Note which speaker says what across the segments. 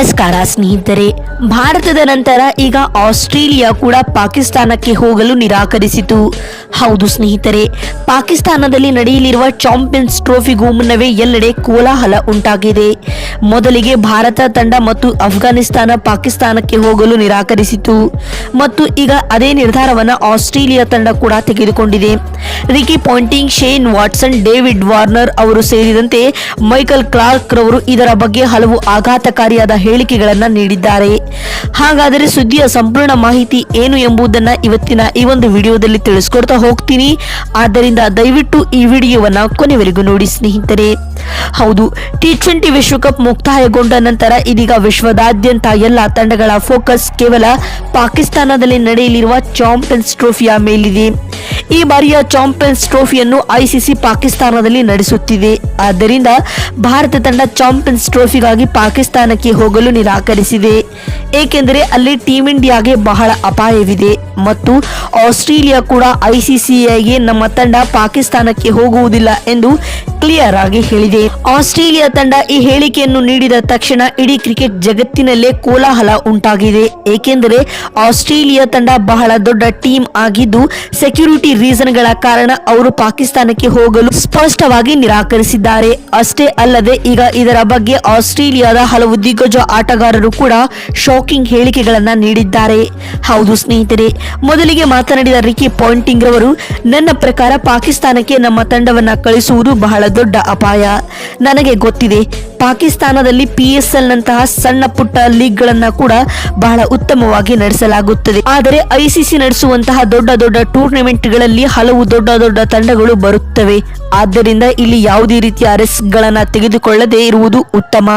Speaker 1: ನಮಸ್ಕಾರ ಸ್ನೇಹಿತರೆ ಭಾರತದ ನಂತರ ಈಗ ಆಸ್ಟ್ರೇಲಿಯಾ ಕೂಡ ಪಾಕಿಸ್ತಾನಕ್ಕೆ ಹೋಗಲು ನಿರಾಕರಿಸಿತು. ಹೌದು ಸ್ನೇಹಿತರೆ, ಪಾಕಿಸ್ತಾನದಲ್ಲಿ ನಡೆಯಲಿರುವ ಚಾಂಪಿಯನ್ಸ್ ಟ್ರೋಫಿಗೂ ಮುನ್ನವೇ ಎಲ್ಲೆಡೆ ಕೋಲಾಹಲ ಉಂಟಾಗಿದೆ. ಮೊದಲಿಗೆ ಭಾರತ ತಂಡ ಮತ್ತು ಅಫ್ಘಾನಿಸ್ತಾನ ಪಾಕಿಸ್ತಾನಕ್ಕೆ ಹೋಗಲು ನಿರಾಕರಿಸಿತು. ಮತ್ತು ಈಗ ಅದೇ ನಿರ್ಧಾರವನ್ನು ಆಸ್ಟ್ರೇಲಿಯಾ ತಂಡ ಕೂಡ ತೆಗೆದುಕೊಂಡಿದೆ. Ricky Ponting Shane Watson, David Warner ಅವರು ಸೇರಿದಂತೆ ಮೈಕಲ್ ಕ್ಲಾರ್ಕ್ ರವರು ಇದರ ಬಗ್ಗೆ ಹಲವು ಆಘಾತಕಾರಿಯಾದ ಹೇಳಿಕೆಗಳನ್ನು ನೀಡಿದ್ದಾರೆ. ಹಾಗಾದರೆ ಸುದ್ದಿಯ ಸಂಪೂರ್ಣ ಮಾಹಿತಿ ಏನು ಎಂಬುದನ್ನು ಇವತ್ತಿನ ಈ ಒಂದು ವಿಡಿಯೋದಲ್ಲಿ ತಿಳಿಸ್ಕೊಡ್ತಾ ಹೋಗ್ತೀನಿ. ಆದ್ದರಿಂದ ದಯವಿಟ್ಟು ಈ ವಿಡಿಯೋವನ್ನ ಕೊನೆವರೆಗೂ ನೋಡಿ ಸ್ನೇಹಿತರೆ. ಹೌದು ಟಿ ಟ್ವೆಂಟಿ ವಿಶ್ವಕಪ್ ಮುಕ್ತಾಯಗೊಂಡ ನಂತರ ಇದೀಗ ವಿಶ್ವದಾದ್ಯಂತ ಎಲ್ಲ ತಂಡಗಳ ಫೋಕಸ್ ಕೇವಲ ಪಾಕಿಸ್ತಾನದಲ್ಲಿ ನಡೆಯಲಿರುವ ಚಾಂಪಿಯನ್ಸ್ ಟ್ರೋಫಿಯ ಮೇಲಿದೆ. ಈ ಬಾರಿಯ ಚಾಂಪಿಯನ್ಸ್ ಟ್ರೋಫಿಯನ್ನು ಐಸಿಸಿ ಪಾಕಿಸ್ತಾನದಲ್ಲಿ ನಡೆಸುತ್ತಿದೆ. ಆದ್ದರಿಂದ ಭಾರತ ತಂಡ ಚಾಂಪಿಯನ್ಸ್ ಟ್ರೋಫಿಗಾಗಿ ಪಾಕಿಸ್ತಾನಕ್ಕೆ ಹೋಗಲು ನಿರಾಕರಿಸಿದೆ. ಏಕೆಂದರೆ ಅಲ್ಲಿ ಟೀಂ ಇಂಡಿಯಾಗೆ ಬಹಳ ಅಪಾಯವಿದೆ. ಮತ್ತು ಆಸ್ಟ್ರೇಲಿಯಾ ಕೂಡ ಐಸಿಸಿಐಗೆ ನಮ್ಮ ತಂಡ ಪಾಕಿಸ್ತಾನಕ್ಕೆ ಹೋಗುವುದಿಲ್ಲ ಎಂದು ಕ್ಲಿಯರ್ ಆಗಿ ಹೇಳಿದೆ. ಆಸ್ಟ್ರೇಲಿಯಾ ತಂಡ ಈ ಹೇಳಿಕೆಯನ್ನು ನೀಡಿದ ತಕ್ಷಣ ಇಡೀ ಕ್ರಿಕೆಟ್ ಜಗತ್ತಿನಲ್ಲೇ ಕೋಲಾಹಲ ಉಂಟಾಗಿದೆ. ಏಕೆಂದರೆ ಆಸ್ಟ್ರೇಲಿಯಾ ತಂಡ ಬಹಳ ದೊಡ್ಡ ಟೀಮ್ ಆಗಿದ್ದು, ಸೆಕ್ಯೂರಿಟಿ ರೀಸನ್ಗಳ ಕಾರಣ ಅವರು ಪಾಕಿಸ್ತಾನಕ್ಕೆ ಹೋಗಲು ಸ್ಪಷ್ಟವಾಗಿ ನಿರಾಕರಿಸಿದ್ದಾರೆ. ಅಷ್ಟೇ ಅಲ್ಲದೆ ಈಗ ಇದರ ಬಗ್ಗೆ ಆಸ್ಟ್ರೇಲಿಯಾದ ಹಲವು ದಿಗ್ಗಜ ಆಟಗಾರರು ಕೂಡ ಶಾಕಿಂಗ್ ಹೇಳಿಕೆಗಳನ್ನ ನೀಡಿದ್ದಾರೆ. ಹೌದು ಸ್ನೇಹಿತರೆ, ಮೊದಲಿಗೆ ಮಾತನಾಡಿದ ರಿಕಿ ಪಾಯಿಂಟಿಂಗ್ ರವರು, ನನ್ನ ಪ್ರಕಾರ ಪಾಕಿಸ್ತಾನಕ್ಕೆ ನಮ್ಮ ತಂಡವನ್ನ ಕಳಿಸುವುದು ಬಹಳ ದೊಡ್ಡ ಅಪಾಯ. ನನಗೆ ಗೊತ್ತಿದೆ, ಪಾಕಿಸ್ತಾನದಲ್ಲಿ ಪಿ ಎಸ್ ಎಲ್ ನಂತಹ ಸಣ್ಣ ಪುಟ್ಟ ಲೀಗ್ಗಳನ್ನ ಕೂಡ ಬಹಳ ಉತ್ತಮವಾಗಿ ನಡೆಸಲಾಗುತ್ತದೆ. ಆದರೆ ಐಸಿಸಿ ನಡೆಸುವಂತಹ ದೊಡ್ಡ ದೊಡ್ಡ ಟೂರ್ನಮೆಂಟ್ಗಳಲ್ಲಿ ಹಲವು ದೊಡ್ಡ ದೊಡ್ಡ ತಂಡಗಳು ಬರುತ್ತವೆ. ಆದ್ದರಿಂದ ಇಲ್ಲಿ ಯಾವುದೇ ರೀತಿಯ ಅರೆಸ್ಟ್ಗಳನ್ನು ತೆಗೆದುಕೊಳ್ಳದೆ ಇರುವುದು ಉತ್ತಮ.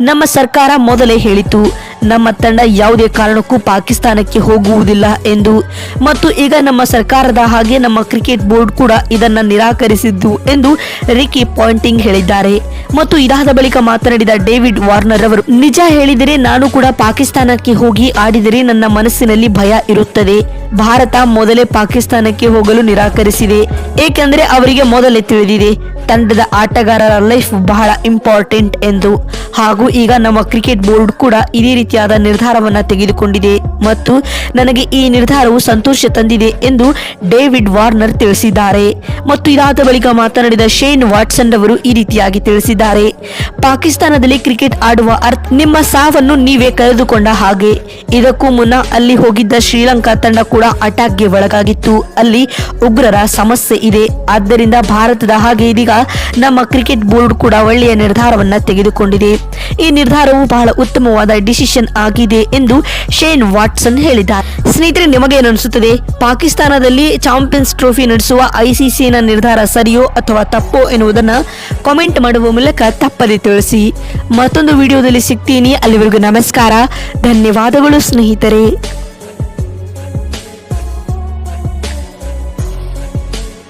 Speaker 1: ನಮ್ಮ ಸರ್ಕಾರ ಮೊದಲೇ ಹೇಳಿತು, ನಮ್ಮ ತಂಡ ಯಾವುದೇ ಕಾರಣಕ್ಕೂ ಪಾಕಿಸ್ತಾನಕ್ಕೆ ಹೋಗುವುದಿಲ್ಲ ಎಂದು. ಮತ್ತು ಈಗ ನಮ್ಮ ಸರ್ಕಾರದ ಹಾಗೆ ನಮ್ಮ ಕ್ರಿಕೆಟ್ ಬೋರ್ಡ್ ಕೂಡ ಇದನ್ನು ನಿರಾಕರಿಸಿದ್ದು ಎಂದು ರಿಕಿ ಪಾಯಿಂಟಿಂಗ್ ಹೇಳಿದ್ದಾರೆ. ಮತ್ತು ಇದಾದ ಬಳಿಕ ಮಾತನಾಡಿದ ಡೇವಿಡ್ ವಾರ್ನರ್ ಅವರು, ನಿಜ ಹೇಳಿದರೆ ನಾನು ಕೂಡ ಪಾಕಿಸ್ತಾನಕ್ಕೆ ಹೋಗಿ ಆಡಿದರೆ ನನ್ನ ಮನಸ್ಸಿನಲ್ಲಿ ಭಯ ಇರುತ್ತದೆ. ಭಾರತ ಮೊದಲೇ ಪಾಕಿಸ್ತಾನಕ್ಕೆ ಹೋಗಲು ನಿರಾಕರಿಸಿದೆ. ಏಕೆಂದರೆ ಅವರಿಗೆ ಮೊದಲೇ ತಿಳಿದಿದೆ, ತಂಡದ ಆಟಗಾರರ ಲೈಫ್ ಬಹಳ ಇಂಪಾರ್ಟೆಂಟ್ ಎಂದು. ಹಾಗೂ ಈಗ ನಮ್ಮ ಕ್ರಿಕೆಟ್ ಬೋರ್ಡ್ ಕೂಡ ಇದೇ ರೀತಿಯಾದ ನಿರ್ಧಾರವನ್ನು ತೆಗೆದುಕೊಂಡಿದೆ. ಮತ್ತು ನನಗೆ ಈ ನಿರ್ಧಾರವು ಸಂತೋಷ ತಂದಿದೆ ಎಂದು ಡೇವಿಡ್ ವಾರ್ನರ್ ತಿಳಿಸಿದ್ದಾರೆ. ಮತ್ತು ಇದಾದ ಬಳಿಕ ಮಾತನಾಡಿದ ಶೇನ್ ವಾಟ್ಸನ್ ಅವರು ಈ ರೀತಿಯಾಗಿ ತಿಳಿಸಿದ್ದಾರೆ. ಪಾಕಿಸ್ತಾನದಲ್ಲಿ ಕ್ರಿಕೆಟ್ ಆಡುವ ಅರ್ಥ ನಿಮ್ಮ ಸಾವನ್ನು ನೀವೇ ಕರೆದುಕೊಂಡ ಹಾಗೆ. ಇದಕ್ಕೂ ಮುನ್ನ ಅಲ್ಲಿ ಹೋಗಿದ್ದ ಶ್ರೀಲಂಕಾ ತಂಡ ಕೂಡ ಅಟ್ಯಾಕ್ಗೆ ಒಳಗಾಗಿತ್ತು. ಅಲ್ಲಿ ಉಗ್ರರ ಸಮಸ್ಯೆ ಇದೆ. ಆದ್ದರಿಂದ ಭಾರತದ ಹಾಗೆ ಇದೀಗ ನಮ್ಮ ಕ್ರಿಕೆಟ್ ಬೋರ್ಡ್ ಕೂಡ ಒಳ್ಳೆಯ ನಿರ್ಧಾರವನ್ನ ತೆಗೆದುಕೊಂಡಿದೆ. ಈ ನಿರ್ಧಾರವು ಬಹಳ ಉತ್ತಮವಾದ ಡಿಸಿಷನ್ ಆಗಿದೆ ಎಂದು ಶೇನ್ ವಾಟ್ಸನ್ ಹೇಳಿದ್ದಾರೆ. ಸ್ನೇಹಿತರೆ ನಿಮಗೆ ಅನಿಸುತ್ತದೆ? ಪಾಕಿಸ್ತಾನದಲ್ಲಿ ಚಾಂಪಿಯನ್ಸ್ ಟ್ರೋಫಿ ನಡೆಸುವ ಐಸಿಸಿನ ನಿರ್ಧಾರ ಸರಿಯೋ ಅಥವಾ ತಪ್ಪೋ ಎನ್ನುವುದನ್ನು ಕಾಮೆಂಟ್ ಮಾಡುವ ಮೂಲಕ ತಪ್ಪದೆ ತಿಳಿಸಿ. ಮತ್ತೊಂದು ವಿಡಿಯೋದಲ್ಲಿ ಸಿಗ್ತೀನಿ. ಅಲ್ಲಿವರೆಗೂ ನಮಸ್ಕಾರ. ಧನ್ಯವಾದಗಳು ಸ್ನೇಹಿತರೆ.